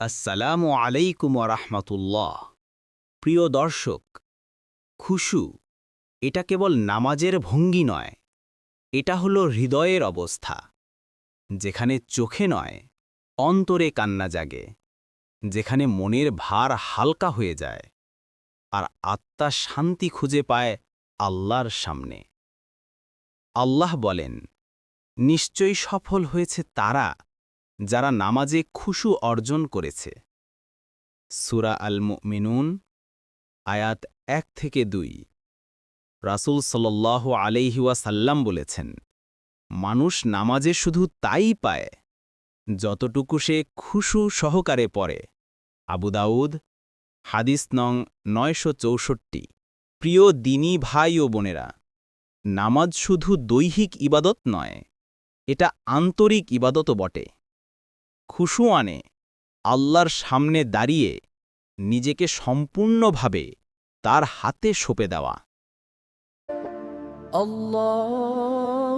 আসসালামু আলাইকুম রহমতুল্লাহ। প্রিয় দর্শক, খুশু, এটা কেবল নামাজের ভঙ্গি নয়, এটা হলো হৃদয়ের অবস্থা, যেখানে চোখে নয়, অন্তরে কান্না জাগে, যেখানে মনের ভার হালকা হয়ে যায়, আর আত্মা শান্তি খুঁজে পায় আল্লাহর সামনে। আল্লাহ বলেন, নিশ্চয়ই সফল হয়েছে তারা যারা নামাজে খুশু অর্জন করেছে। সুরা আল মিনুন আয়াত এক থেকে দুই। রাসূল সাল্লাহ আলাইহিওয়াসাল্লাম বলেছেন, মানুষ নামাজে শুধু তাই পায় যতটুকু সে খুশু সহকারে পড়ে। আবু দাউদ, হাদিস নং নয়শো চৌষট্টি। প্রিয় দিনী ভাই ও বোনেরা, নামাজ শুধু দৈহিক ইবাদত নয়, এটা আন্তরিক ইবাদতও বটে। খুশু আনে আল্লাহর সামনে দাঁড়িয়ে নিজেকে সম্পূর্ণভাবে তার হাতে সঁপে দেওয়া। আল্লাহ